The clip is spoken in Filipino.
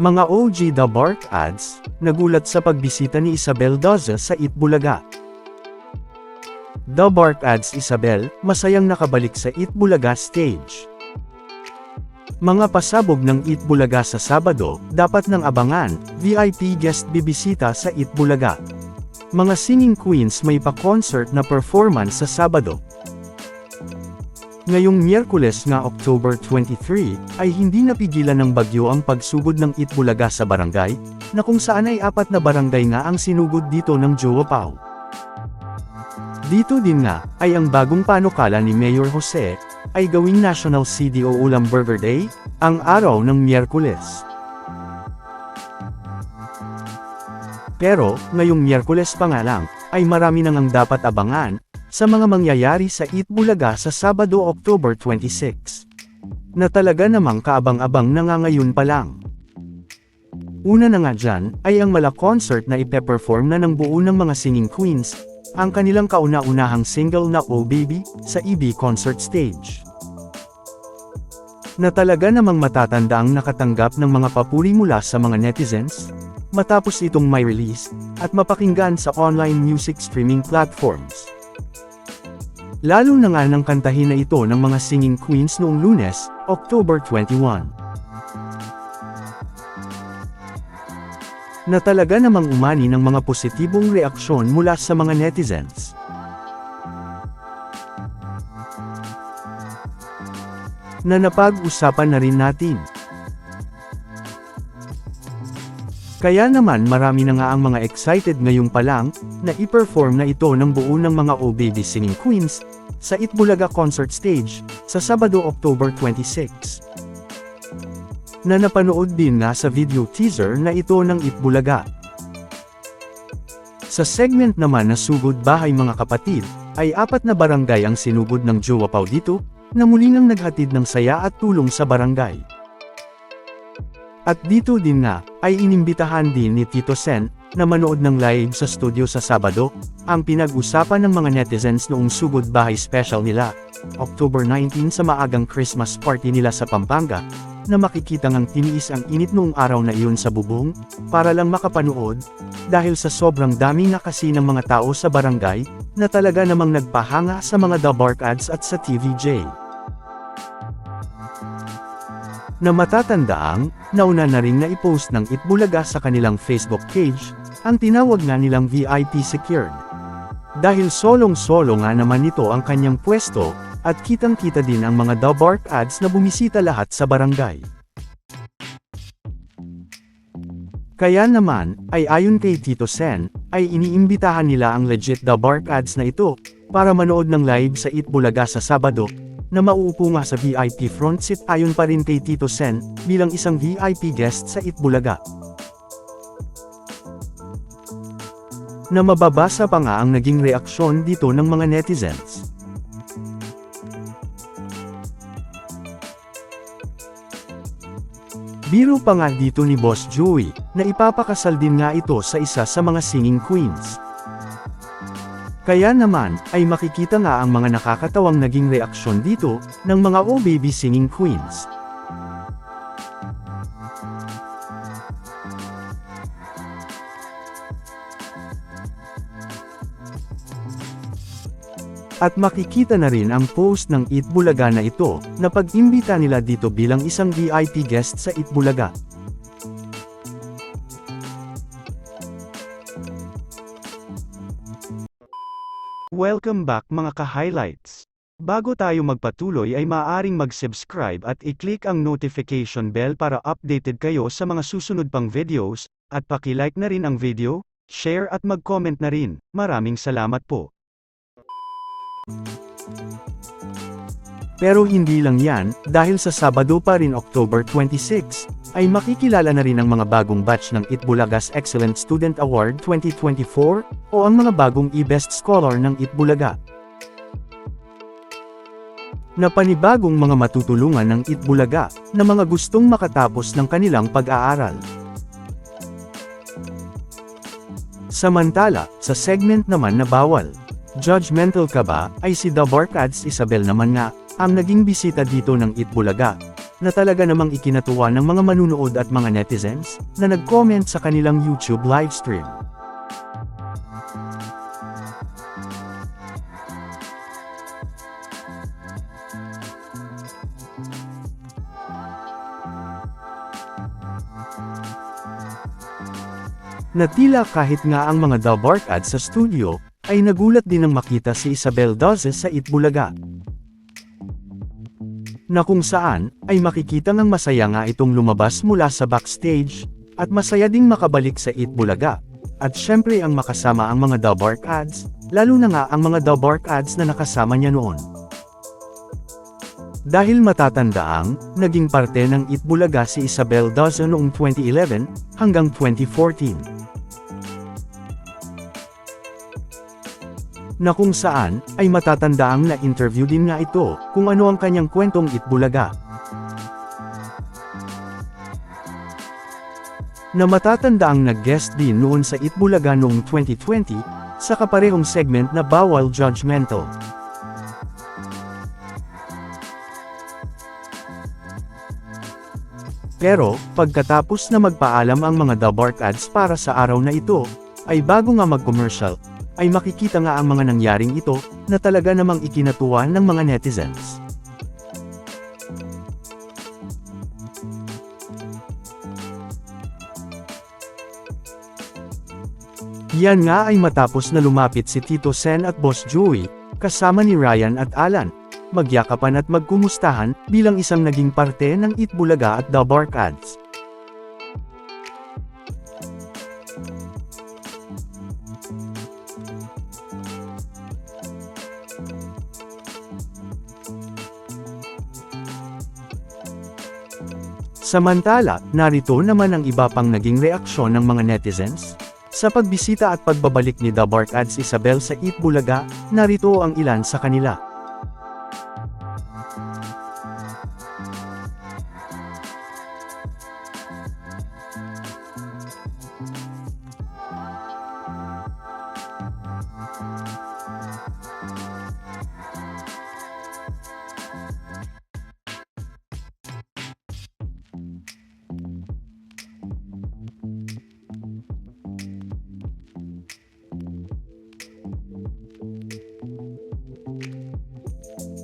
Mga OG The Bark ads, nagulat sa pagbisita ni Isabel Daza sa Itbulaga. The Bark ads Isabel, masayang nakabalik sa Itbulaga stage. Mga pasabog ng Itbulaga sa Sabado, dapat nang abangan, VIP guest bibisita sa Itbulaga. Mga singing queens may pa-concert na performance sa Sabado. Ngayong Miyerkules nga October 23, ay hindi napigilan ng bagyo ang pagsugod ng Itbulaga sa barangay, na kung saan ay apat na barangay nga ang sinugod dito ng Jowa Pau. Dito din nga, ay ang bagong panukala ni Mayor Jose, ay gawing National CDO Ulam Burger Day, ang araw ng Miyerkules. Pero, ngayong Miyerkules pa nga lang, ay marami nang ang dapat abangan, sa mga mangyayari sa Itbulaga sa Sabado October 26. Na talaga namang kaabang-abang na nga ngayon pa lang. Una na nga dyan, ay ang mala concert na ipe-perform na ng buo ng mga singing queens, ang kanilang kauna-unahang single na Oh Baby, sa EB concert stage. Na talaga namang matatanda ang nakatanggap ng mga papuri mula sa mga netizens, matapos itong may release, at mapakinggan sa online music streaming platforms. Lalo na nga nang kantahin na ito ng mga singing queens noong lunes, October 21. Na talaga namang umani ng mga positibong reaksyon mula sa mga netizens. Na napag-usapan na rin natin. Kaya naman marami na nga ang mga excited ngayong pa lang, na i-perform na ito ng buo ng mga O Baby Singing Queens, sa Itbulaga Concert Stage, sa Sabado October 26. Na napanood din nga sa video teaser na ito ng Itbulaga. Sa segment naman na Sugod Bahay Mga Kapatid, ay apat na barangay ang sinugod ng Jowa Pau dito, na muli nang naghatid ng saya at tulong sa barangay. At dito din nga, ay inimbitahan din ni Tito Sen, na manood ng live sa studio sa Sabado, ang pinag-usapan ng mga netizens noong sugod bahay special nila, October 19 sa maagang Christmas party nila sa Pampanga, na makikita ngang tiniis ang init noong araw na iyon sa bubong, para lang makapanood, dahil sa sobrang dami nga kasi ng mga tao sa barangay, na talaga namang nagpahanga sa mga The Bark ads at sa TVJ. Na matatandaang, nauna na rin na i-post ng Itbulaga sa kanilang Facebook page, ang tinawag nga nilang VIP secured. Dahil solong-solo nga naman nito ang kanyang pwesto, at kitang-kita din ang mga The ads na bumisita lahat sa barangay. Kaya naman, ay ayon kay Tito Sen, ay iniimbitahan nila ang legit The ads na ito, para manood ng live sa Itbulaga sa Sabado, na mauupo nga sa VIP front seat ayon pa rin kay Tito Sen, bilang isang VIP guest sa Itbulaga. Na mababasa pa nga ang naging reaksyon dito ng mga netizens. Biro pa nga dito ni Boss Joey, na ipapakasal din nga ito sa isa sa mga singing queens. Kaya naman, ay makikita nga ang mga nakakatawang naging reaksyon dito, ng mga Baby Singing Queens. At makikita na rin ang post ng Itbulaga na ito, na pag-imbita nila dito bilang isang VIP guest sa Itbulaga. Welcome back mga ka-highlights. Bago tayo magpatuloy ay maaaring mag-subscribe at i-click ang notification bell para updated kayo sa mga susunod pang videos, at paki-like na rin ang video, share at mag-comment na rin. Maraming salamat po. Pero hindi lang yan, dahil sa Sabado pa rin October 26, ay makikilala na rin ang mga bagong batch ng Itbulaga's Excellent Student Award 2024, o ang mga bagong e-best scholar ng Itbulaga. Na panibagong mga matutulungan ng Itbulaga, na mga gustong makatapos ng kanilang pag-aaral. Samantala, sa segment naman na bawal, judgmental ka ba, ay si The Barkads Isabel naman nga, ang naging bisita dito ng Itbulaga, na talaga namang ikinatuwa ng mga manunood at mga netizens na nag-comment sa kanilang YouTube livestream. Na tila kahit nga ang mga Dalbark ads sa studio, ay nagulat din nang makita si Isabel Dozes sa Itbulaga. Na kung saan, ay makikita ngang masaya nga itong lumabas mula sa backstage, at masaya ding makabalik sa Itbulaga. At syempre ang makasama ang mga Dalbark ads, lalo na nga ang mga Dalbark ads na nakasama niya noon. Dahil matatandaang, naging parte ng Itbulaga si Isabel Dozo noong 2011 hanggang 2014. Na kung saan, ay matatandaang na-interview din nga ito, kung ano ang kanyang kwentong Itbulaga. Na matatandaang nag-guest din noon sa Itbulaga noong 2020, sa kaparehong segment na Bawal Judgmental. Pero, pagkatapos na magpaalam ang mga Dabark ads para sa araw na ito, ay bago nga mag-commercial, ay makikita nga ang mga nangyaring ito, na talaga namang ikinatuwa ng mga netizens. Yan nga ay matapos na lumapit si Tito Sen at Boss Joey, kasama ni Ryan at Alan, magyakapan at magkumustahan, bilang isang naging parte ng Itbulaga at The Bark. Samantala, narito naman ang iba pang naging reaksyon ng mga netizens. Sa pagbisita at pagbabalik ni The Bark Ads Isabel sa Eat Bulaga, narito ang ilan sa kanila.